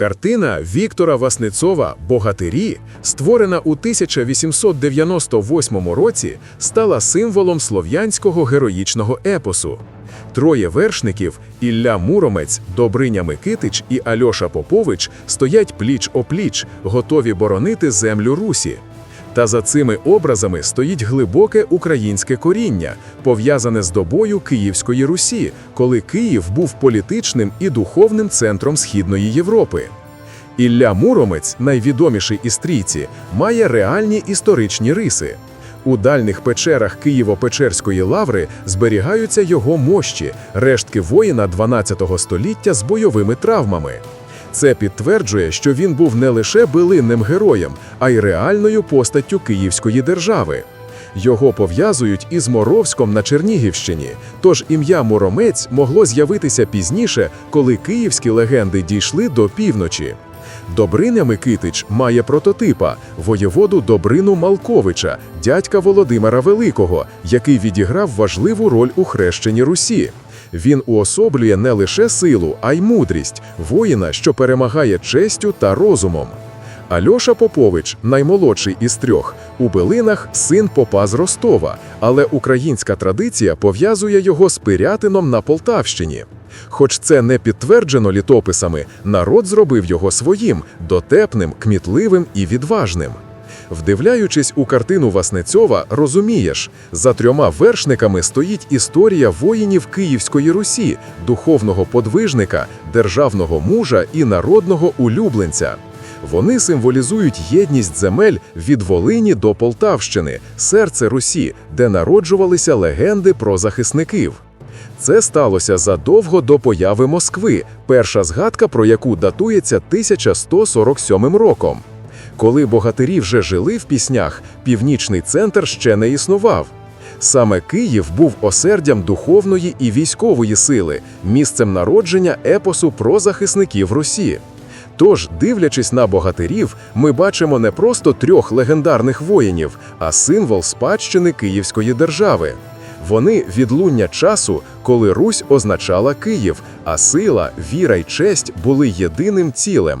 Картина Віктора Васнецова Богатирі, створена у 1898 році, стала символом слов'янського героїчного епосу. Троє вершників Ілля Муромець, Добриня Микитич і Альоша Попович стоять пліч-опліч, готові боронити землю Русі. Та за цими образами стоїть глибоке українське коріння, пов'язане з добою Київської Русі, коли Київ був політичним і духовним центром Східної Європи. Ілля Муромець, найвідоміший із трійці, має реальні історичні риси. У дальних печерах Києво-Печерської лаври зберігаються його мощі, рештки воїна 12 століття з бойовими травмами. Це підтверджує, що він був не лише билинним героєм, а й реальною постаттю Київської держави. Його пов'язують із Моровськом на Чернігівщині, тож ім'я Моромець могло з'явитися пізніше, коли київські легенди дійшли до півночі. Добриня Микитич має прототипа воєводу Добрину Малковича, дядька Володимира Великого, який відіграв важливу роль у хрещенні Русі. Він уособлює не лише силу, а й мудрість, воїна, що перемагає честю та розумом. Альоша Попович, наймолодший із трьох, у билинах син попа з Ростова, але українська традиція пов'язує його з Пирятином на Полтавщині. Хоч це не підтверджено літописами, народ зробив його своїм, дотепним, кмітливим і відважним. Вдивляючись у картину Васнецьова, розумієш, за трьома вершниками стоїть історія воїнів Київської Русі, духовного подвижника, державного мужа і народного улюбленця. Вони символізують єдність земель від Волині до Полтавщини, серце Русі, де народжувалися легенди про захисників. Це сталося задовго до появи Москви, перша згадка про яку датується 1147 роком. Коли богатирі вже жили в піснях, північний центр ще не існував. Саме Київ був осердям духовної і військової сили, місцем народження епосу про захисників Русі. Тож, дивлячись на богатирів, ми бачимо не просто трьох легендарних воїнів, а символ спадщини Київської держави. Вони відлуння часу, коли Русь означала Київ, а сила, віра й честь були єдиним цілем.